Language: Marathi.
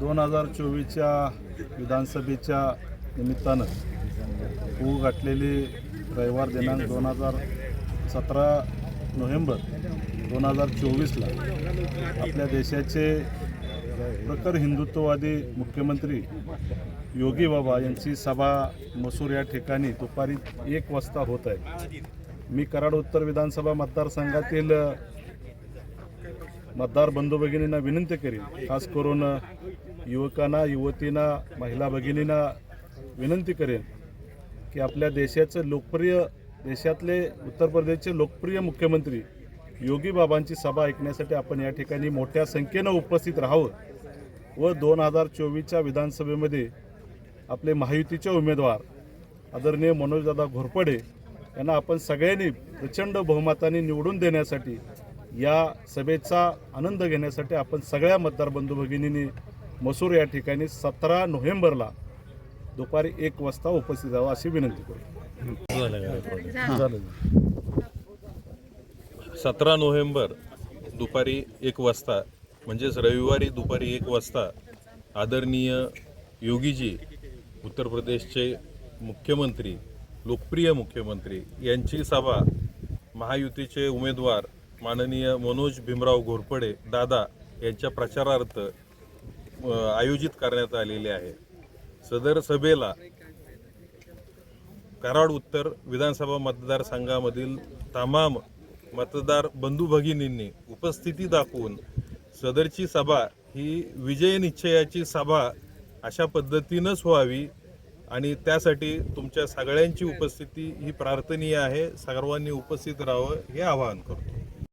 दोन हजार चोवीसच्या विधानसभेच्या निमित्तानं होऊ गाठलेली रविवार दिनांक दोन हजार सतरा नोव्हेंबर दोन हजार चोवीसला आपल्या देशाचे प्रखर हिंदुत्ववादी मुख्यमंत्री योगी बाबा यांची सभा मसूर या ठिकाणी दुपारी एक वाजता होत आहे. मी कराड उत्तर विधानसभा मतदारसंघातील मतदार बंधू भगिनींना विनंती करीन. खास करून युवकांना युवतींना महिला भगिनींना विनंती करेन की आपल्या देशाचं लोकप्रिय देशातले उत्तर प्रदेशचे लोकप्रिय मुख्यमंत्री योगी बाबांची सभा ऐकण्यासाठी आपण या ठिकाणी मोठ्या संख्येनं उपस्थित राहावं व दोन हजार चोवीसच्या विधानसभेमध्ये आपले महायुतीचे उमेदवार आदरणीय मनोजदादा घोरपडे यांना आपण सगळ्यांनी प्रचंड बहुमताने निवडून देण्यासाठी या सभेचा आनंद घेण्यासाठी आपण सगळ्या मतदार बंधू भगिनींनी मसूर या ठिकाणी सतरा नोव्हेंबरला दुपारी एक वाजता उपस्थित राहावं अशी विनंती करू. झालं सतरा नोव्हेंबर दुपारी एक वाजता म्हणजेच रविवारी दुपारी एक वाजता आदरणीय योगीजी उत्तर प्रदेशचे मुख्यमंत्री लोकप्रिय मुख्यमंत्री यांची सभा महायुतीचे उमेदवार माननीय मनोज भीमराव घोरपडे दादा यांच्या प्रचारार्थ आयोजित करण्यात आलेले आहे. सदर सभेला कराड उत्तर विधानसभा मतदारसंघामधील तमाम मतदार बंधू भगिनींनी उपस्थिती दाखवून सदरची सभा ही विजय निश्चयाची सभा अशा पद्धतीनंच व्हावी आणि त्यासाठी तुमच्या सगळ्यांची उपस्थिती ही प्रार्थनीय आहे. सर्वांनी उपस्थित राहावं हे आवाहन करतो.